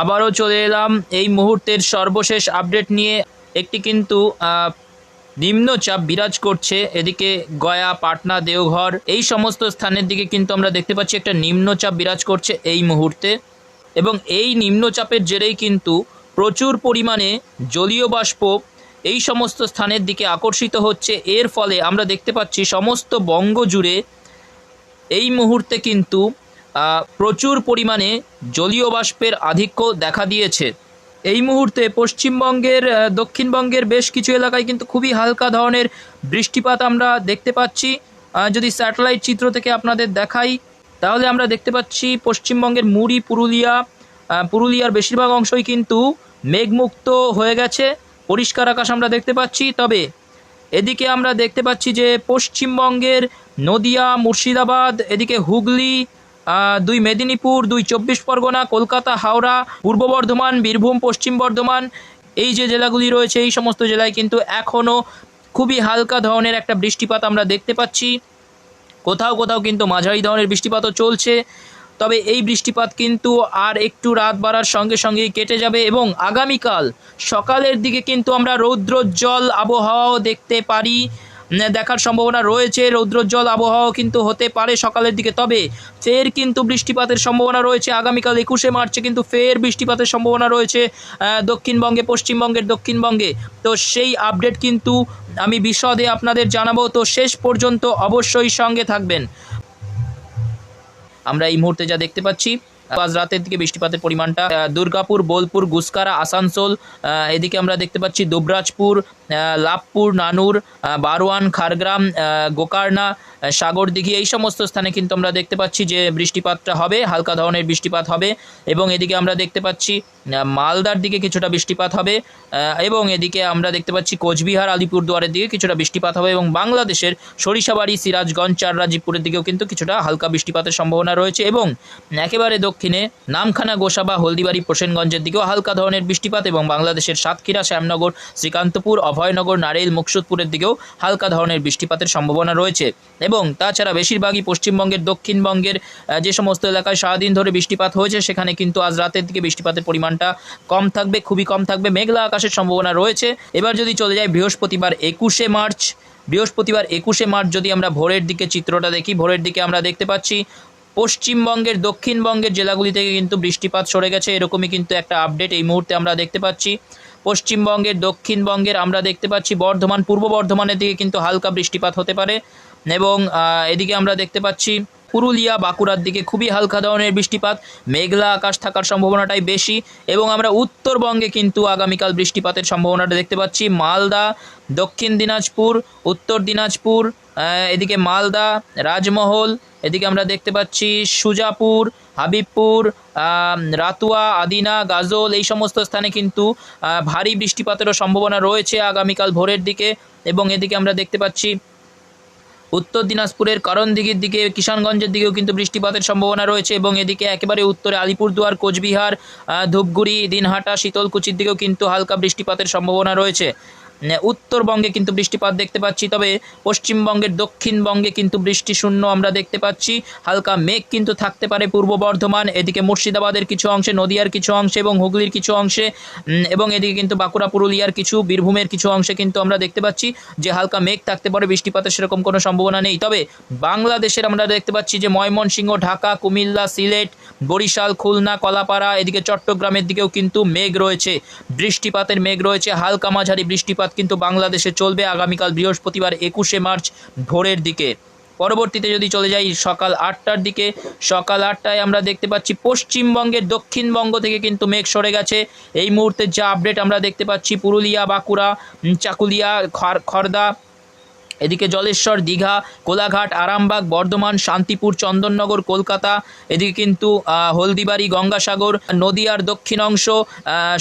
আবারও চলে এলাম এই মুহূর্তের সর্বশেষ আপডেট নিয়ে। একটি কিন্তু নিম্নচাপ বিরাজ করছে এদিকে গয়া, পাটনা, দেওঘর। এই সমস্ত স্থানের দিকে কিন্তু আমরা দেখতে পাচ্ছি একটা নিম্নচাপ বিরাজ করছে এই মুহূর্তে। এবং এই নিম্নচাপের জেরেই কিন্তু প্রচুর পরিমাণে জলীয় বাষ্প এই সমস্ত স্থানের দিকে আকর্ষিত হচ্ছে। এর ফলে আমরা দেখতে পাচ্ছি সমস্ত বঙ্গ জুড়ে এই মুহূর্তে কিন্তু প্রচুর পরিমাণে জলীয় বাষ্পের আধিক্য দেখা দিয়েছে। এই মুহূর্তে পশ্চিমবঙ্গের দক্ষিণবঙ্গের বেশ কিছু এলাকায় কিন্তু খুবই হালকা ধরনের বৃষ্টিপাত আমরা দেখতে পাচ্ছি। যদি স্যাটেলাইট চিত্র থেকে আপনাদের দেখাই, তাহলে আমরা দেখতে পাচ্ছি পশ্চিমবঙ্গের মুড়ি, পুরুলিয়া পুরুলিয়ার বেশিরভাগ অংশই কিন্তু মেঘমুক্ত হয়ে গেছে। পরিষ্কার আকাশ আমরা দেখতে পাচ্ছি। তবে এদিকে আমরা দেখতে পাচ্ছি যে পশ্চিমবঙ্গের নদিয়া, মুর্শিদাবাদ, এদিকে হুগলি দুই মেদিনীপুর, দুই চব্বিশ পরগনা, কলকাতা, হাওড়া, পূর্ব বর্ধমান, বীরভূম, পশ্চিম বর্ধমান, এই যে জেলাগুলি রয়েছে, এই সমস্ত জেলায় কিন্তু এখনও খুবই হালকা ধরনের একটা বৃষ্টিপাত আমরা দেখতে পাচ্ছি। কোথাও কোথাও কিন্তু মাঝারি ধরনের বৃষ্টিপাতও চলছে। তবে এই বৃষ্টিপাত কিন্তু আর একটু রাত বাড়ার সঙ্গে সঙ্গেই কেটে যাবে এবং আগামীকাল সকালের দিকে কিন্তু আমরা রৌদ্রোজ্জ্বল আবহাওয়াও দেখতে পারি। দেখার সম্ভাবনা রয়েছে, রৌদ্রোজ্জ্বল আবহাওয়াও কিন্তু হতে পারে সকালের দিকে। তবে ফের কিন্তু বৃষ্টিপাতের সম্ভাবনা রয়েছে। আগামীকাল একুশে মার্চে কিন্তু ফের বৃষ্টিপাতের সম্ভাবনা রয়েছে দক্ষিণবঙ্গে, পশ্চিমবঙ্গের দক্ষিণবঙ্গে। তো সেই আপডেট কিন্তু আমি বিশদে আপনাদের জানাব। তো শেষ পর্যন্ত অবশ্যই সঙ্গে থাকবেন। আমরা এই মুহূর্তে যা দেখতে পাচ্ছি আজ রাতের দিকে বৃষ্টিপাতের পরিমাণটা দুর্গাপুর বোলপুর গুসকারা আসানসোল এদিকে আমরা দেখতে পাচ্ছি দুবরাজপুর লাভপুর নানুর বারোয়ান খারগ্রাম আহ, সাগরদিঘি এই সমস্ত স্থানে কিন্তু আমরা দেখতে পাচ্ছি যে বৃষ্টিপাতটা হবে হালকা ধরনের বৃষ্টিপাত হবে এবং এদিকে আমরা দেখতে পাচ্ছি মালদার দিকে কিছুটা বৃষ্টিপাত হবে এবং এদিকে আমরা দেখতে পাচ্ছি কোচবিহার আলিপুরদুয়ারের দিকে কিছুটা বৃষ্টিপাত হবে এবং বাংলাদেশের সরিষাবাড়ি সিরাজগঞ্জ চাররাজীবপুরের দিকেও কিন্তু কিছুটা হালকা বৃষ্টিপাতের সম্ভাবনা রয়েছে এবং একেবারে দক্ষিণে নামখানা, গোসাবা, হলদিবাড়ি, প্রসেনগঞ্জের দিকেও হালকা ধরনের বৃষ্টিপাত এবং বাংলাদেশের সাতক্ষীরা, শ্যামনগর, শ্রীকান্তপুর, অভয়নগর নারেল মুকসুদপুরের দিকেও হালকা ধরনের বৃষ্টিপাতের সম্ভাবনা রয়েছে। এবং তাছাড়া বেশিরভাগই পশ্চিমবঙ্গের, দক্ষিণবঙ্গের যে সমস্ত এলাকায় সারাদিন ধরে বৃষ্টিপাত হয়েছে, সেখানে কিন্তু আজ রাতের দিকে বৃষ্টিপাতের পরিমাণটা কম থাকবে, খুবই কম থাকবে। মেঘলা আকাশের সম্ভাবনা রয়েছে। এবার যদি চলে যায় বৃহস্পতিবার একুশে মার্চ, বৃহস্পতিবার একুশে মার্চ যদি আমরা ভোরের দিকে চিত্রটা দেখি, ভোরের দিকে আমরা দেখতে পাচ্ছি পশ্চিমবঙ্গের, দক্ষিণবঙ্গের জেলাগুলি থেকে কিন্তু বৃষ্টিপাত সরে গেছে। এরকমই কিন্তু একটা আপডেট এই মুহূর্তে আমরা দেখতে পাচ্ছি। পশ্চিমবঙ্গের, দক্ষিণবঙ্গের আমরা দেখতে পাচ্ছি বর্ধমান, পূর্ব বর্ধমানের দিকে কিন্তু হালকা বৃষ্টিপাত হতে পারে এবং এদিকে আমরা দেখতে পাচ্ছি পুরুলিয়া বাঁকুড়ার দিকে খুবই হালকা ধরনের বৃষ্টিপাত, মেঘলা আকাশ থাকার সম্ভাবনাটাই বেশি এবং আমরা উত্তরবঙ্গে কিন্তু আগামীকাল বৃষ্টিপাতের সম্ভাবনাটা দেখতে পাচ্ছি। মালদা, দক্ষিণ দিনাজপুর, উত্তর দিনাজপুর এদিকে মালদা, রাজমহল, এদিকে আমরা দেখতে পাচ্ছি সুজাপুর, হাবিবপুর রাতুয়া, আদিনা, গাজল এই সমস্ত স্থানে কিন্তু ভারী বৃষ্টিপাতেরও সম্ভাবনা রয়েছে আগামীকাল ভোরের দিকে এবং এদিকে আমরা দেখতে পাচ্ছি উত্তর দিনাজপুরের করণদিঘির দিকে, কিষানগঞ্জের দিকেও কিন্তু বৃষ্টিপাতের সম্ভাবনা রয়েছে এবং এদিকে একেবারে উত্তরে আলিপুরদুয়ার, কোচবিহার ধূপগুড়ি, দিনহাটা, শীতলকুচির দিকেও কিন্তু হালকা বৃষ্টিপাতের সম্ভাবনা রয়েছে। উত্তরবঙ্গে কিন্তু বৃষ্টিপাত দেখতে পাচ্ছি, তবে পশ্চিমবঙ্গের দক্ষিণবঙ্গে কিন্তু বৃষ্টি শূন্য আমরা দেখতে পাচ্ছি। হালকা মেঘ কিন্তু থাকতে পারে পূর্ব বর্ধমান, এদিকে মুর্শিদাবাদের কিছু অংশে, নদিয়ার কিছু অংশে এবং হুগলির কিছু অংশে এবং এদিকে কিন্তু বাঁকুড়া, পুরুলিয়ার কিছু, বীরভূমের কিছু অংশে কিন্তু আমরা দেখতে পাচ্ছি যে হালকা মেঘ থাকতে পারে, বৃষ্টিপাতের সেরকম কোনো সম্ভাবনা নেই। তবে বাংলাদেশের আমরা দেখতে পাচ্ছি যে ময়মনসিংহ, ঢাকা, কুমিল্লা, সিলেট, বরিশাল, খুলনা, কলাপাড়া, এদিকে চট্টগ্রামের দিকেও কিন্তু মেঘ রয়েছে, বৃষ্টিপাতের মেঘ রয়েছে, হালকা মাঝারি বৃষ্টিপাত কিন্তু বাংলাদেশে চলবে আগামীকাল বৃহস্পতিবার একুশে মার্চ ভোরের দিকে। পরবর্তীতে যদি চলে যাই সকাল আটটার দিকে, সকাল আটটায় আমরা দেখতে পাচ্ছি পশ্চিমবঙ্গের দক্ষিণবঙ্গ থেকে কিন্তু মেঘ সরে গেছে। এই মুহূর্তে যা আপডেট আমরা দেখতে পাচ্ছি পুরুলিয়া, বাঁকুড়া চাকুলিয়া, খড়, খড়দা, এদিকে জলেশ্বর, দীঘা, কোলাঘাট, আরামবাগ, বর্ধমান, শান্তিপুর, চন্দননগর, কলকাতা, এদিকে কিন্তু হলদিবাড়ি, গঙ্গাসাগর, নদিয়ার দক্ষিণ অংশ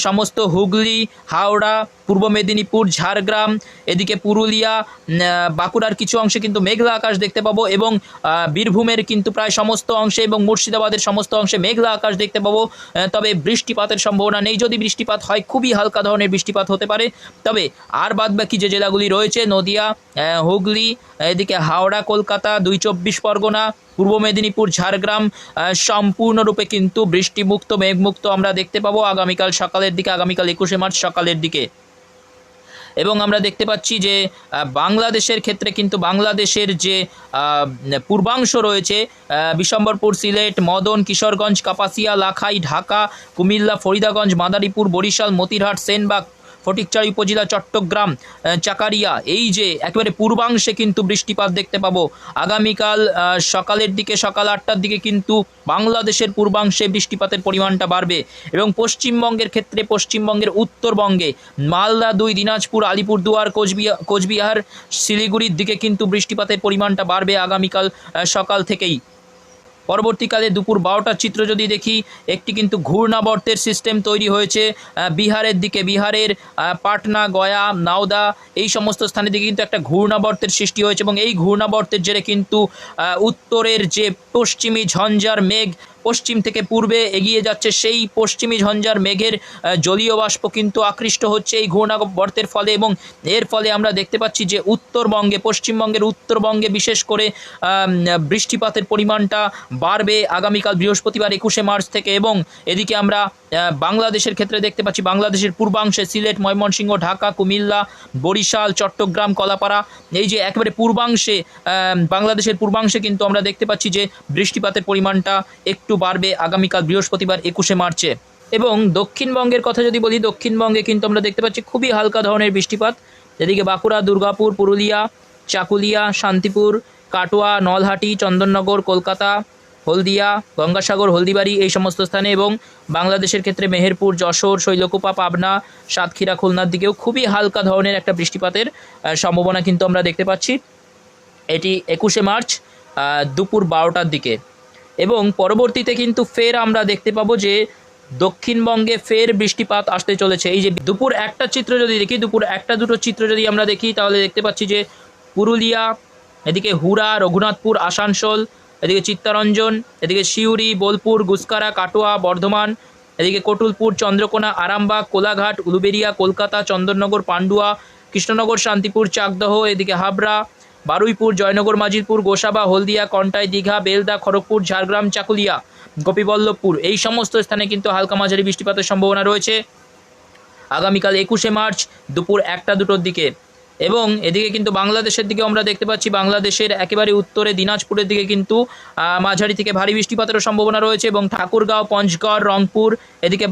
সমস্ত হুগলি, হাওড়া পূর্ব মেদিনীপুর, ঝাড়গ্রাম, এদিকে পুরুলিয়া বাঁকুড়ার কিছু অংশে কিন্তু মেঘলা আকাশ দেখতে পাবো এবং বীরভূমের কিন্তু প্রায় সমস্ত অংশে এবং মুর্শিদাবাদের সমস্ত অংশে মেঘলা আকাশ দেখতে পাবো। তবে বৃষ্টিপাতের সম্ভাবনা নেই। যদি বৃষ্টিপাত হয়, খুবই হালকা ধরনের বৃষ্টিপাত হতে পারে। তবে আর বাদ বাকি যে জেলাগুলি রয়েছে, নদিয়া হুগলি, এদিকে হাওড়া, কলকাতা, দুই চব্বিশ পরগনা, পূর্ব মেদিনীপুর, ঝাড়গ্রাম সম্পূর্ণরূপে কিন্তু বৃষ্টিমুক্ত, মেঘমুক্ত আমরা দেখতে পাবো আগামীকাল সকালের দিকে, আগামীকাল একুশে মার্চ সকালের দিকে। এবং আমরা দেখতে পাচ্ছি যে বাংলাদেশের ক্ষেত্রে কিন্তু বাংলাদেশের যে পূর্বাংশ রয়েছে বিশম্বরপুর সিলেট, মদন, কিশোরগঞ্জ, কাপাসিয়া, লাখাই, ঢাকা, কুমিল্লা, ফরিদাগঞ্জ, মাদারীপুর, বরিশাল, মতিরহাট, সেনবাগ ফটিকচারি উপজেলা, চট্টগ্রাম চাকারিয়া। এই যে একেবারে পূর্বাংশে কিন্তু বৃষ্টিপাত দেখতে পাবো। আগামীকাল সকালের দিকে, সকাল আটটার দিকে কিন্তু বাংলাদেশের পূর্বাংশে বৃষ্টিপাতের পরিমাণটা বাড়বে এবং পশ্চিমবঙ্গের ক্ষেত্রে পশ্চিমবঙ্গের উত্তরবঙ্গে মালদা দুই, দিনাজপুর, আলিপুরদুয়ার কোচবিহার কোচবিহার, শিলিগুড়ির দিকে কিন্তু বৃষ্টিপাতের পরিমাণটা বাড়বে আগামীকাল সকাল থেকেই। পরবর্তীকালে দুপুর বারোটার চিত্র যদি দেখি, একটি কিন্তু ঘূর্ণাবর্তের সিস্টেম তৈরি হয়েছে বিহারের দিকে। বিহারের পাটনা, গয়া, নাওদা, এই সমস্ত স্থানের দিকে কিন্তু একটা ঘূর্ণাবর্তের সৃষ্টি হয়েছে এবং এই ঘূর্ণাবর্তের জেরে কিন্তু উত্তরের যে পশ্চিমী ঝঞ্ঝার মেঘ পশ্চিম থেকে পূর্বে এগিয়ে যাচ্ছে সেই পশ্চিমী ঝঞ্ঝার মেঘের জলীয় বাষ্প কিন্তু আকৃষ্ট হচ্ছে এই ঘূর্ণাবর্তের ফলে এবং এর ফলে আমরা দেখতে পাচ্ছি যে উত্তরবঙ্গে, পশ্চিমবঙ্গের উত্তরবঙ্গে বিশেষ করে বৃষ্টিপাতের পরিমাণটা বাড়বে আগামীকাল বৃহস্পতিবার একুশে মার্চ থেকে এবং এদিকে আমরা বাংলাদেশের ক্ষেত্রে দেখতে পাচ্ছি বাংলাদেশের পূর্বাংশে সিলেট, ময়মনসিংহ, ঢাকা, কুমিল্লা, বরিশাল, চট্টগ্রাম, কলাপাড়া। এই যে একেবারে পূর্বাংশে বাংলাদেশের পূর্বাংশে কিন্তু আমরা দেখতে পাচ্ছি যে বৃষ্টিপাতের পরিমাণটা একটু বাড়বে আগামীকাল বৃহস্পতিবার একুশে মার্চে। এবং দক্ষিণবঙ্গের কথা যদি বলি, দক্ষিণবঙ্গে কিন্তু আমরা দেখতে পাচ্ছি খুবই হালকা ধরনের বৃষ্টিপাত। এদিকে বাঁকুড়া, দুর্গাপুর, পুরুলিয়া, চাকুলিয়া, শান্তিপুর, কাটোয়া, নলহাটি, চন্দননগর, কলকাতা হলদিয়া, গঙ্গাসাগর, হলদিবাড়ি এই সমস্ত স্থানে এবং বাংলাদেশের ক্ষেত্রে মেহেরপুর, যশোর, শৈলকুপা, পাবনা, সাতক্ষীরা, খুলনার দিকেও খুবই হালকা ধরনের একটা বৃষ্টিপাতের সম্ভাবনা কিন্তু আমরা দেখতে পাচ্ছি। এটি একুশে মার্চ দুপুর বারোটার দিকে। এবং পরবর্তীতে কিন্তু ফের আমরা দেখতে পাবো যে দক্ষিণবঙ্গে ফের বৃষ্টিপাত আসতে চলেছে। এই যে দুপুর একটা চিত্র যদি দেখি, দুপুর একটা দুটো চিত্র যদি আমরা দেখি, তাহলে দেখতে পাচ্ছি যে পুরুলিয়া, এদিকে হুড়া, রঘুনাথপুর, আসানসোল এদিকে চিত্তরঞ্জন, এদিকে সিউড়ি, বোলপুর, গুসকারা, কাটোয়া, বর্ধমান, এদিকে কটুলপুর, চন্দ্রকোনা, আরামবাগ, কোলাঘাট উলুবেড়িয়া কলকাতা, চন্দননগর, পান্ডুয়া, কৃষ্ণনগর, শান্তিপুর, চাকদহ, এদিকে হাবড়া, বারুইপুর, জয়নগর, মাজিদপুর, গোসাবা, হলদিয়া, কন্টাই, দীঘা, বেলদা, খড়গপুর, ঝাড়গ্রাম, চাকুলিয়া, গোপীবল্লভপুর। এই সমস্ত স্থানে কিন্তু হালকা মাঝারি বৃষ্টিপাতের সম্ভাবনা রয়েছে। আগামীকাল একুশে মার্চ দুপুর একটা দুটোর দিকে। এবং এদিকে কিন্তু বাংলাদেশের দিকে আমরা দেখতে পাচ্ছি, বাংলাদেশের একেবারে উত্তরে দিনাজপুরের দিকে কিন্তু মাঝারি থেকে ভারী বৃষ্টিপাতেরও সম্ভাবনা রয়েছে এবং ঠাকুরগাঁও, পঞ্চগড়, রংপুর, এদিকে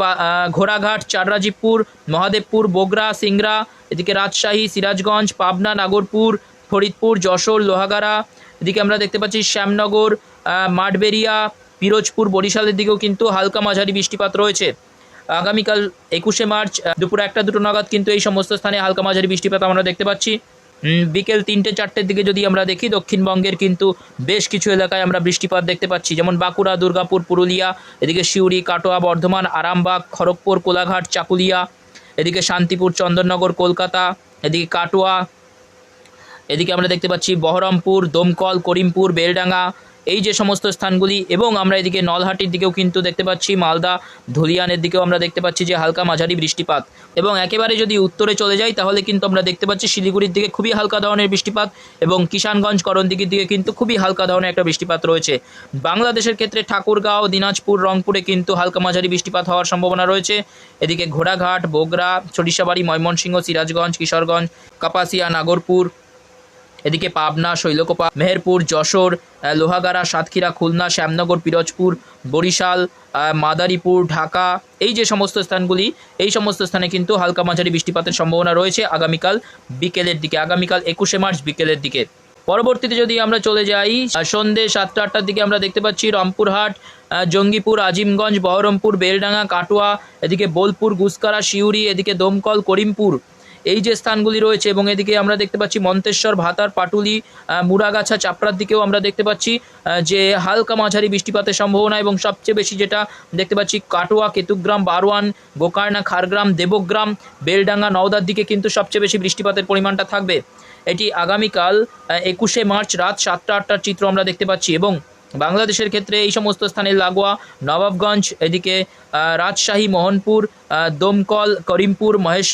ঘোড়াঘাট চাররাজীবপুর মহাদেবপুর, বগরা, সিংড়া, এদিকে রাজশাহী, সিরাজগঞ্জ, পাবনা, নাগরপুর, ফরিদপুর, যশোর, লোহাগাড়া, এদিকে আমরা দেখতে পাচ্ছি শ্যামনগর মাঠবেরিয়া, পিরোজপুর, বরিশালের দিকেও কিন্তু হালকা মাঝারি বৃষ্টিপাত রয়েছে। আগামীকাল একুশে মার্চ দুপুর একটা, দুটো নাগাদ কিন্তু এই সমস্ত স্থানে হালকা মাঝারি বৃষ্টিপাত আমরা দেখতে পাচ্ছি। বিকেল তিনটে, চারটের দিকে যদি আমরা দেখি, দক্ষিণবঙ্গের কিন্তু বেশ কিছু এলাকায় আমরা বৃষ্টিপাত দেখতে পাচ্ছি। যেমন বাঁকুড়া, দুর্গাপুর, পুরুলিয়া, এদিকে সিউড়ি, কাটোয়া, বর্ধমান, আরামবাগ, খড়গপুর, কোলাঘাট, চাকুলিয়া, এদিকে শান্তিপুর, চন্দননগর, কলকাতা, এদিকে কাটোয়া, এদিকে আমরা দেখতে পাচ্ছি বহরমপুর, দমকল, করিমপুর, বেলডাঙ্গা এই যে সমস্ত স্থানগুলি এবং আমরা এদিকে নলহাটির দিকেও কিন্তু দেখতে পাচ্ছি, মালদা, ধুলিয়ানের দিকেও আমরা দেখতে পাচ্ছি যে হালকা মাঝারি বৃষ্টিপাত। এবং একেবারে যদি উত্তরে চলে যাই, তাহলে কিন্তু আমরা দেখতে পাচ্ছি শিলিগুড়ির দিকে খুবই হালকা ধরনের বৃষ্টিপাত এবং কিষানগঞ্জ, করণদিঘির দিকে কিন্তু খুবই হালকা ধরনের একটা বৃষ্টিপাত রয়েছে। বাংলাদেশের ক্ষেত্রে ঠাকুরগাঁও, দিনাজপুর, রংপুরে কিন্তু হালকা মাঝারি বৃষ্টিপাত হওয়ার সম্ভাবনা রয়েছে। এদিকে ঘোড়াঘাট বোগরা সরিষাবাড়ি, ময়মনসিংহ, সিরাজগঞ্জ, কিশোরগঞ্জ, কাপাসিয়া, নাগরপুর এদিকে পাবনা, শৈলকোপা, মেহেরপুর, যশোর লোহাগাড়া, সাতক্ষীরা, খুলনা, শ্যামনগর, পিরোজপুর, বরিশাল মাদারীপুর, ঢাকা, এই যে সমস্ত স্থানগুলি, এই সমস্ত স্থানে কিন্তু হালকা মাঝারি বৃষ্টিপাতের সম্ভাবনা রয়েছে আগামীকাল বিকেলের দিকে, আগামীকাল একুশে মার্চ বিকেলের দিকে। পরবর্তীতে যদি আমরা চলে যাই সন্ধ্যে সাতটা আটটার দিকে আমরা দেখতে পাচ্ছি রামপুরহাট জঙ্গিপুর, আজিমগঞ্জ, বহরমপুর, বেলডাঙ্গা, কাটোয়া, এদিকে বোলপুর, গুসকারা শিউড়ি এদিকে দমকল, করিমপুর এই যে স্থানগুলি রয়েছে এবং এদিকে আমরা দেখতে পাচ্ছি মন্তেশ্বর, ভাতার, পাটুলি মুরাগাছা চাপড়ার দিকেও আমরা দেখতে পাচ্ছি যে হালকা মাঝারি বৃষ্টিপাতের সম্ভাবনা এবং সবচেয়ে বেশি যেটা দেখতে পাচ্ছি কাটোয়া, কেতুগ্রাম, বারোয়ান, গোকারনা, খারগ্রাম, দেবগ্রাম, বেলডাঙ্গা, নওদার দিকে কিন্তু সবচেয়ে বেশি বৃষ্টিপাতের পরিমাণটা থাকবে। এটি আগামীকাল একুশে মার্চ রাত সাতটা আটটার চিত্র আমরা দেখতে পাচ্ছি এবং বাংলাদেশের ক্ষেত্রে এই সমস্ত স্থানে লাগোয়া নবাবগঞ্জ, এদিকে রাজশাহী, মোহনপুর দমকল, করিমপুর, মহেশ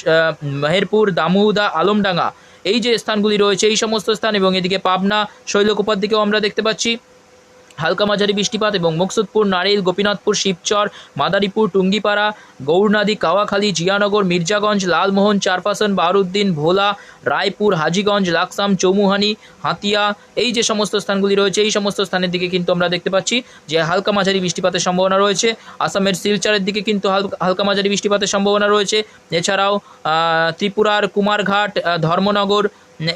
মেহেরপুর, দামুদা, আলমডাঙ্গা। এই যে স্থানগুলি রয়েছে এই সমস্ত স্থান এবং এদিকে পাবনা, শৈলকুপার দিকেও আমরা দেখতে পাচ্ছি। হালকা মাঝারি বৃষ্টিপাত এবং মুকসুদপুর নারিল গোপীনাথপুর, শিবচর, মাদারীপুর, টুঙ্গিপাড়া, গৌরনাদি, কাওয়াখালী, জিয়ানগর, মির্জাগঞ্জ, লালমোহন চারপাসন বারুদ্দিন, ভোলা, রায়পুর, হাজিগঞ্জ, লাকসাম, চৌমুহানি, হাতিয়া, এই যে সমস্ত স্থানগুলি রয়েছে, এই সমস্ত স্থানের দিকে কিন্তু আমরা দেখতে পাচ্ছি যে হালকা মাঝারি বৃষ্টিপাতের সম্ভাবনা রয়েছে। আসামের শিলচরের দিকে কিন্তু হালকা মাঝারি বৃষ্টিপাতের সম্ভাবনা রয়েছে। এছাড়াও ত্রিপুরার কুমারঘাট ধর্মনগর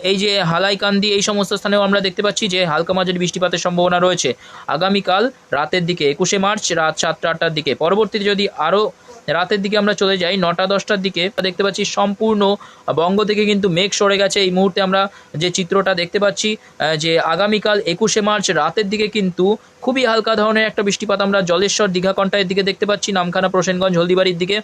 এই যে হালাইকান্দি, এই সমস্ত স্থানেও আমরা দেখতে পাচ্ছি যে হালকা মাঝারি বৃষ্টিপাতের সম্ভাবনা রয়েছে। আগামীকাল রাতের দিকে, একুশে মার্চ, রাত সাতটা আটটার দিকে। পরবর্তীতে যদি আরও রাতের দিকে আমরা চলে যাই, নটা, দশটার দিকে। দেখতে পাচ্ছি সম্পূর্ণ বঙ্গ থেকে কিন্তু মেঘ সরে গেছে। এই মুহূর্তে আমরা যে চিত্রটা দেখতে পাচ্ছি যে আগামীকাল একুশে মার্চ রাতের দিকে কিন্তু খুবই হালকা ধরনের একটা বৃষ্টিপাত আমরা জলেশ্বর দীঘাকণ্ঠায়ের দিকে দেখতে পাচ্ছি, নামখানা প্রসেনগঞ্জ হলদিবাড়ির দিকে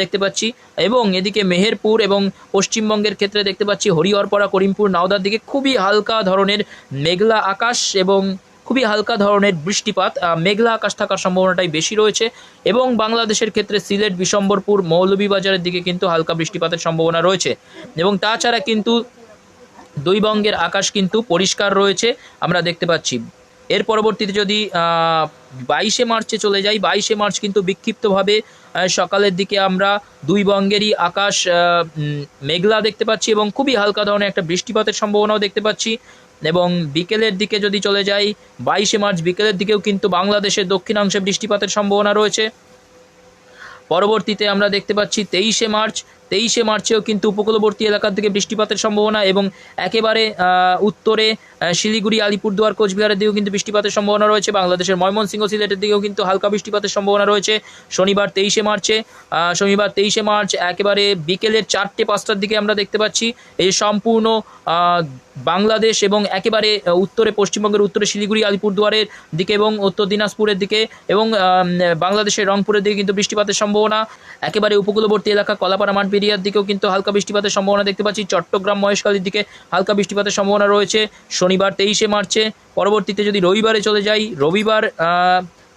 দেখতে পাচ্ছি। এবং এদিকে মেহেরপুর এবং পশ্চিমবঙ্গের ক্ষেত্রে দেখতে পাচ্ছি হরিহরপাড়া, করিমপুর, নাওদার দিকে খুবই হালকা ধরনের মেঘলা আকাশ এবং খুবই হালকা ধরনের বৃষ্টিপাত মেঘলা আকাশ থাকার সম্ভাবনাটাই বেশি রয়েছে এবং বাংলাদেশের ক্ষেত্রে সিলেট, বিশম্বরপুর, মৌলভীবাজারের দিকে কিন্তু হালকা বৃষ্টিপাতের সম্ভাবনা রয়েছে। এবং তাছাড়া কিন্তু দুই বঙ্গের আকাশ কিন্তু পরিষ্কার রয়েছে, আমরা দেখতে পাচ্ছি। এর পরবর্তীতে যদি বাইশে মার্চে চলে যাই, বাইশে মার্চ কিন্তু বিক্ষিপ্তভাবে সকালের দিকে আমরা দুই বঙ্গেরই আকাশ মেঘলা দেখতে পাচ্ছি এবং খুবই হালকা ধরনের একটা বৃষ্টিপাতের সম্ভাবনাও দেখতে পাচ্ছি। এবং বিকেলের দিকে যদি চলে যাই, বাইশে মার্চ বিকেলের দিকেও কিন্তু বাংলাদেশের দক্ষিণাংশে বৃষ্টিপাতের সম্ভাবনা রয়েছে। পরবর্তীতে আমরা দেখতে পাচ্ছি তেইশে মার্চ, তেইশে মার্চেও কিন্তু উপকূলবর্তী এলাকার দিকে বৃষ্টিপাতের সম্ভাবনা এবং একেবারে উত্তরে শিলিগুড়ি, আলিপুরদুয়ার, কোচবিহারের দিকেও কিন্তু বৃষ্টিপাতের সম্ভাবনা রয়েছে। বাংলাদেশের ময়মনসিংহ, সিলেটের দিকেও কিন্তু হালকা বৃষ্টিপাতের সম্ভাবনা রয়েছে। শনিবার তেইশে মার্চে শনিবার তেইশে মার্চ একেবারে বিকেলের চারটে, পাঁচটার দিকে আমরা দেখতে পাচ্ছি এই সম্পূর্ণ বাংলাদেশ এবং একেবারে উত্তরে, পশ্চিমবঙ্গের উত্তরে শিলিগুড়ি, আলিপুরদুয়ারের দিকে এবং উত্তর দিনাজপুরের দিকে এবং বাংলাদেশের রংপুরের দিকে কিন্তু বৃষ্টিপাতের সম্ভাবনা। একেবারে উপকূলবর্তী এলাকা কলাপাড়া, মাঠবেরিয়ার দিকেও কিন্তু হালকা বৃষ্টিপাতের সম্ভাবনা দেখতে পাচ্ছি। চট্টগ্রাম, মহেশখালীর দিকে হালকা বৃষ্টিপাতের সম্ভাবনা রয়েছে। শনিবার তেইশে মার্চে, পরবর্তীতে যদি রবিবারে চলে যাই, রবিবার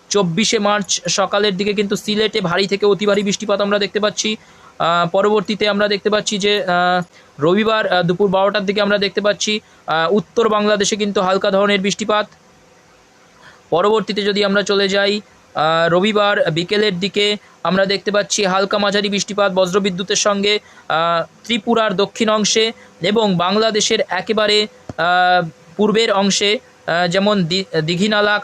চব্বিশে মার্চ সকালের দিকে কিন্তু সিলেটে ভারী থেকে অতি ভারী বৃষ্টিপাত আমরা দেখতে পাচ্ছি। পরবর্তীতে আমরা দেখতে পাচ্ছি যে রবিবার দুপুর বারোটার দিকে আমরা দেখতে পাচ্ছি উত্তর বাংলাদেশে কিন্তু হালকা ধরনের বৃষ্টিপাত। পরবর্তীতে যদি আমরা চলে যাই রবিবার বিকেলের দিকে আমরা দেখতে পাচ্ছি হালকা মাঝারি বৃষ্টিপাত বজ্রবিদ্যুতের সঙ্গে ত্রিপুরার দক্ষিণ অংশে এবং বাংলাদেশের একেবারে পূর্বের অংশে যেমন দীঘিনালা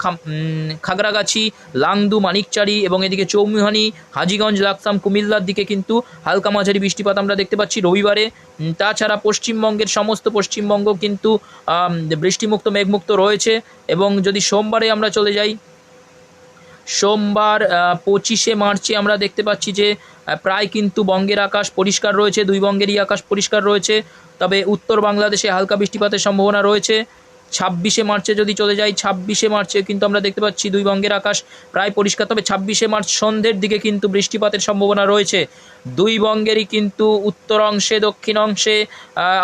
খাগড়াগাছি, লাংদু মানিকচারি এবং এদিকে চৌমুহানি, হাজিগঞ্জ, লাকসাম, কুমিল্লার দিকে কিন্তু হালকা মাঝারি বৃষ্টিপাত আমরা দেখতে পাচ্ছি রবিবারে। তাছাড়া পশ্চিমবঙ্গের সমস্ত পশ্চিমবঙ্গ কিন্তু বৃষ্টিমুক্ত, মেঘমুক্ত রয়েছে এবং যদি সোমবারে আমরা চলে যাই, সোমবার পঁচিশে মার্চে আমরা দেখতে পাচ্ছি যে প্রায় কিন্তু বঙ্গের আকাশ পরিষ্কার রয়েছে, দুই বঙ্গেরই আকাশ পরিষ্কার রয়েছে। তবে উত্তর বাংলাদেশে হালকা বৃষ্টিপাতের সম্ভাবনা রয়েছে। ছাব্বিশে মার্চে যদি চলে যাই ছাব্বিশে মার্চে কিন্তু আমরা দেখতে পাচ্ছি দুই বঙ্গের আকাশ প্রায় পরিষ্কার। তবে ছাব্বিশে মার্চ সন্ধ্যের দিকে কিন্তু বৃষ্টিপাতের সম্ভাবনা রয়েছে। দুই বঙ্গেরই কিন্তু উত্তর অংশে, দক্ষিণ অংশে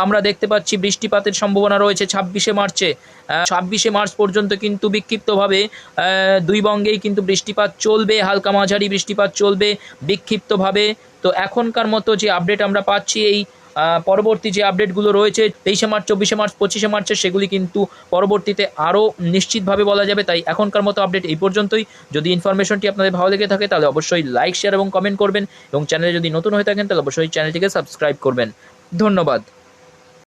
আমরা দেখতে পাচ্ছি বৃষ্টিপাতের সম্ভাবনা রয়েছে ছাব্বিশে মার্চে। ছাব্বিশে মার্চ পর্যন্ত কিন্তু বিক্ষিপ্তভাবে দুই বঙ্গেই কিন্তু বৃষ্টিপাত চলবে, হালকা মাঝারি বৃষ্টিপাত চলবে বিক্ষিপ্তভাবে। তো এখনকার মতো যে আপডেট আমরা পাচ্ছি এই পরবর্তী যে আপডেটগুলো রয়েছে, তেইশে মার্চ, চব্বিশে মার্চ, পঁচিশে মার্চে, সেগুলি কিন্তু পরবর্তীতে আরও নিশ্চিতভাবে বলা যাবে। তাই এখনকার মতো আপডেট এই পর্যন্তই। যদি ইনফরমেশনটি আপনাদের ভালো লেগে থাকে, তাহলে অবশ্যই লাইক শেয়ার এবং কমেন্ট করবেন। এবং চ্যানেলে যদি নতুন হয়ে থাকেন, তাহলে অবশ্যই চ্যানেলটিকে সাবস্ক্রাইব করবেন। ধন্যবাদ।